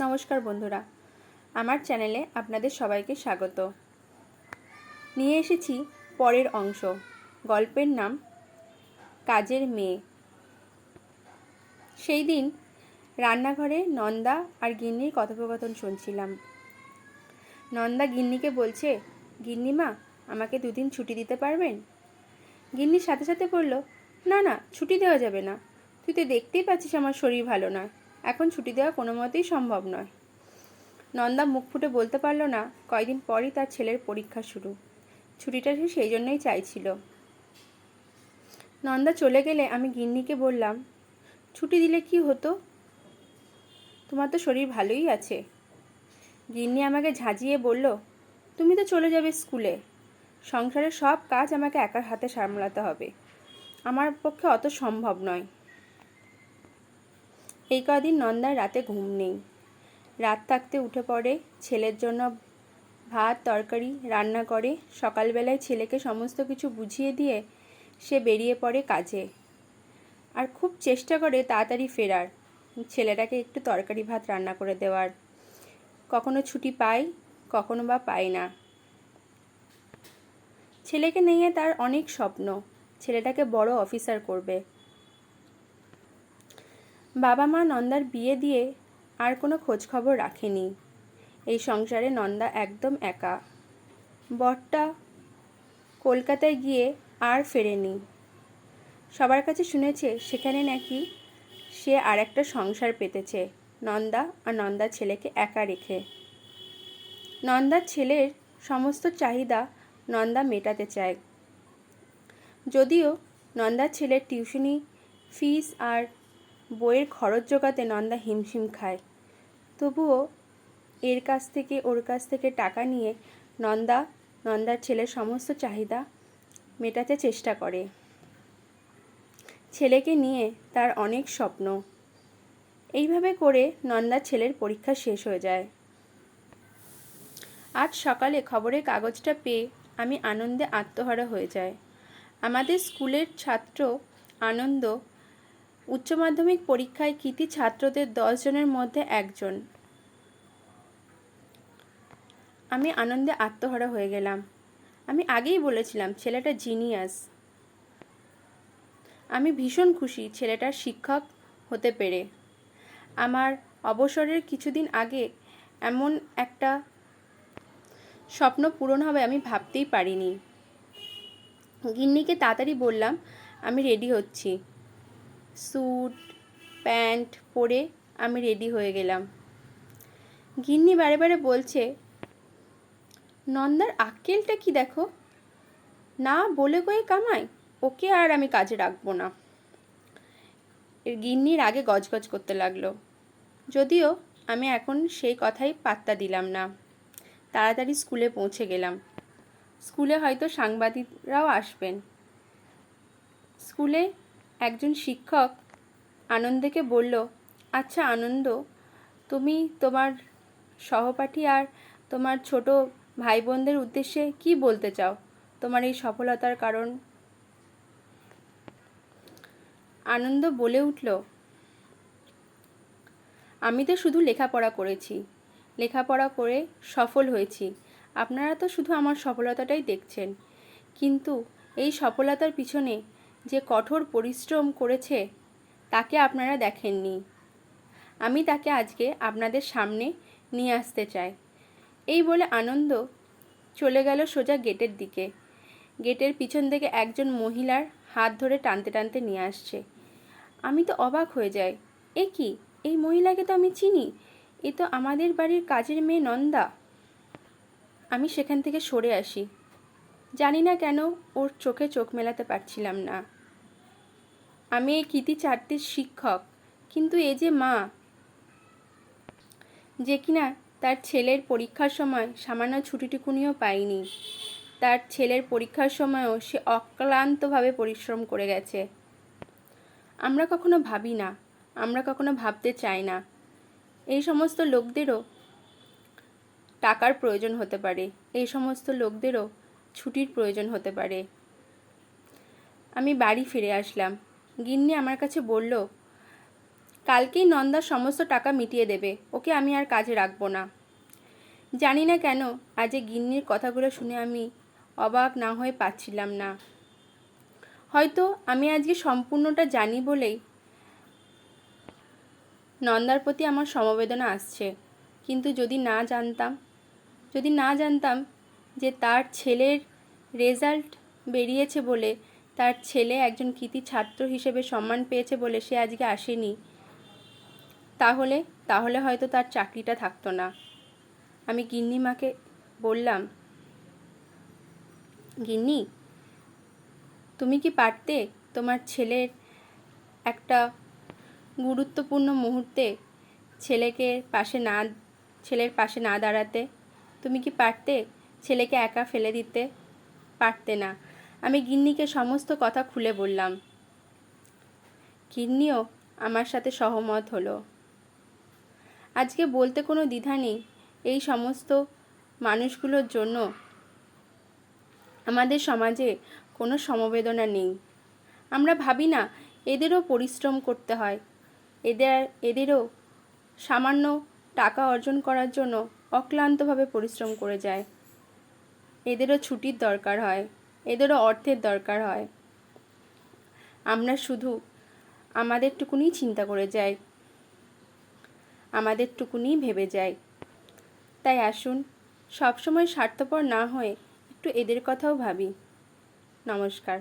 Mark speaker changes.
Speaker 1: নমস্কার বন্ধুরা, আমার চ্যানেলে আপনাদের সবাইকে স্বাগত। নিয়ে এসেছি পরের অংশ, গল্পের নাম কাজের মেয়ে। সেই দিন রান্নাঘরে নন্দা আর গিন্নির কথোপকথন শুনছিলাম। নন্দা গিন্নিকে বলছে, গিন্নিমা, আমাকে দুদিন ছুটি দিতে পারবেন? গিন্নির সাথে সাথে বলল, না না, ছুটি দেওয়া যাবে না। তুই তো দেখতেই পাচ্ছিস আমার শরীর ভালো নয়। এখন ছুটি দেওয়া কোনো মতেই সম্ভব নয়। নন্দা মুখ ফুটে বলতে পারল না, কয়দিন পরই তার ছেলের পরীক্ষা শুরু। ছুটিটা সে সেই জন্যই চাইছিল। নন্দা চলে গেলে আমি গিন্নিকে বললাম, ছুটি দিলে কি হতো? তোমার তো শরীর ভালোই আছে। গিন্নি আমাকে ঝাঁঝিয়ে বলল, তুমি তো চলে যাবে স্কুলে। সংসারের সব কাজ আমাকে একার হাতে সামলাতে হবে। আমার পক্ষে অত সম্ভব নয়। এই কদিন নন্দার রাতে ঘুম নেই। রাত থাকতে উঠে পড়ে, ছেলের জন্য ভাত, তরকারি, রান্না করে। সকালবেলায় ছেলেকে সমস্ত কিছু বুঝিয়ে দিয়ে সে বেরিয়ে পড়ে কাজে। আর খুব চেষ্টা করে তাড়াতাড়ি ফেরার। ছেলেটাকে একটু তরকারি ভাত রান্না করে দেওয়ার। কখনো ছুটি পাই, কখনো বা পাই না। ছেলেকে নিয়ে তার অনেক স্বপ্ন। ছেলেটাকে বড় অফিসার করবে। বাবা মা নন্দার বিয়ে দিয়ে আর কোনো খোঁজখবর রাখেনি। এই সংসারে নন্দা একদম একা। বরটা কলকাতায় গিয়ে আর ফেরেনি। সবার কাছে শুনেছে সেখানে নাকি সে আর একটা সংসার পেতেছে, নন্দা আর নন্দার ছেলেকে একা রেখে। নন্দার ছেলের সমস্ত চাহিদা নন্দা মেটাতে চায়। যদিও নন্দার ছেলের টিউশনি ফিস আর বইয়ের খরচ জোগাতে নন্দা হিমশিম খায়। তবুও এর কাছ থেকে, ওর কাছ থেকে টাকা নিয়ে নন্দা, নন্দার ছেলের সমস্ত চাহিদা মেটাতে চেষ্টা করে। ছেলেকে নিয়ে তার অনেক স্বপ্ন। এইভাবে করে নন্দার ছেলের পরীক্ষা শেষ হয়ে যায়। আজ সকালে খবরের কাগজটা পেয়ে আমি আনন্দে আত্মহারা হয়ে যায় আমাদের স্কুলের ছাত্র আনন্দ উচ্চ মাধ্যমিক পরীক্ষায় কৃতি ছাত্রদের জনের মধ্যে একজন। আমি আনন্দে আত্মহারা হয়ে গেলাম। আমি আগেই বলেছিলাম, ছেলেটা জিনিয়াস। আমি ভীষণ খুশি ছেলেটার শিক্ষক হতে পেরে। আমার অবসরের কিছুদিন আগে এমন একটা স্বপ্ন পূরণ হবে আমি ভাবতেই পারিনি। গিন্নিকে তাড়াতাড়ি বললাম, আমি রেডি হচ্ছি। স্যুট, প্যান্ট পরে আমি রেডি হয়ে গেলাম। গিন্নি বারে বারে বলছে, নন্দার আক্কেলটা কি দেখো? না বলে কয়ে কামাই, ওকে আর আমি কাজে রাখব না। এর গিন্নির আগে গজগজ করতে লাগল। যদিও আমি এখন সেই কথাই পাত্তা দিলাম না। তাড়াতাড়ি স্কুলে পৌঁছে গেলাম। স্কুলে হয়তো সাংবাদিকরাও আসবেন। স্কুলে একজন শিক্ষক আনন্দকে বলল আচ্ছা আনন্দ, তুমি তোমার সহপাঠী আর তোমার ছোট ভাই বোনদের উদ্দেশ্যে কি বলতে চাও? তোমার এই সফলতার কারণ? আনন্দ বলে উঠল, আমি তো শুধু লেখাপড়া করেছি। লেখাপড়া করে সফল হয়েছি। আপনারা তো শুধু আমার সফলতাটাই দেখছেন। কিন্তু এই সফলতার পিছনে যে কঠোর পরিশ্রম করেছে, তাকে আপনারা দেখেননি। আমি তাকে আজকে আপনাদের সামনে নিয়ে আসতে চাই। এই বলে আনন্দ চলে গেল সোজা গেটের দিকে। গেটের পিছন থেকে একজন মহিলার হাত ধরে টানতে টানতে নিয়ে আসছে। আমি তো অবাক হয়ে যাই। এ কি? এই মহিলাকে তো আমি চিনি। এ তো আমাদের বাড়ির কাজের মেয়ে নন্দা। আমি সেখান থেকে সরে আসি। জানি না কেন ওর চোখে চোখ মেলাতে পারছিলাম না। আমি এই কৃতি চারটির শিক্ষক, কিন্তু এ যে মা, যে কিনা তার ছেলের পরীক্ষার সময় সামান্য ছুটিটুকুনিও পায়নি তার ছেলের পরীক্ষার সময়ও সে অক্লান্তভাবে পরিশ্রম করে গেছে। আমরা কখনো ভাবি না, আমরা কখনো ভাবতে চাই না। এই সমস্ত লোকদেরও টাকার প্রয়োজন হতে পারে, এই সমস্ত লোকদেরও ছুটির প্রয়োজন হতে পারে। আমি বাড়ি ফিরে আসলাম। গিন্নি আমার কাছে বলল, কালকেই নন্দার সমস্ত টাকা মিটিয়ে দেবে। ওকে আমি আর কাজে রাখব না। জানি না কেন আজ গিন্নির কথাগুলো শুনে আমি অবাক না হয়ে পাচ্ছিলাম না। হয়তো আমি আজকে সম্পূর্ণটা জানি বলেই নন্দার প্রতি আমার সমবেদনা আসছে। কিন্তু যদি না জানতাম, যদি না জানতাম যে তার ছেলের রেজাল্ট বেরিয়েছে বলে তার ছেলে একজন কৃতি ছাত্র হিসেবে সম্মান পেয়েছে বলে সে আজকে আসেনি। তাহলে তাহলে হয়তো তার চাকরিটা থাকতো না। আমি গিন্নিমাকে বললাম, গিন্নি, তুমি কি পারতে তোমার ছেলের একটা গুরুত্বপূর্ণ মুহূর্তে ছেলেকে পাশে না, ছেলের পাশে না দাঁড়াতে? তুমি কি পারতে ছেলেকে একা ফেলে দিতে পারতে না। আমি গিন্নিকে সমস্ত কথা খুলে বললাম। গিন্নিও আমার সাথে সহমত হলো। আজকে বলতে কোনো দ্বিধা নেই। এই সমস্ত মানুষগুলোর জন্য আমাদের সমাজে কোনো সমবেদনা নেই। আমরা ভাবি না, এদেরও পরিশ্রম করতে হয়। এদের, এদেরও সামান্য টাকা অর্জন করার জন্য অক্লান্তভাবে পরিশ্রম করে যায়। এদেরও ছুটির দরকার হয়, এদেরও অর্থের দরকার হয়। আমরা শুধু আমাদেরটুকুনি চিন্তা করে যাই, আমাদেরটুকুনি ভেবে যাই। তাই আসুন, সবসময় স্বার্থপর না হয়ে একটু এদের কথাও ভাবি। নমস্কার।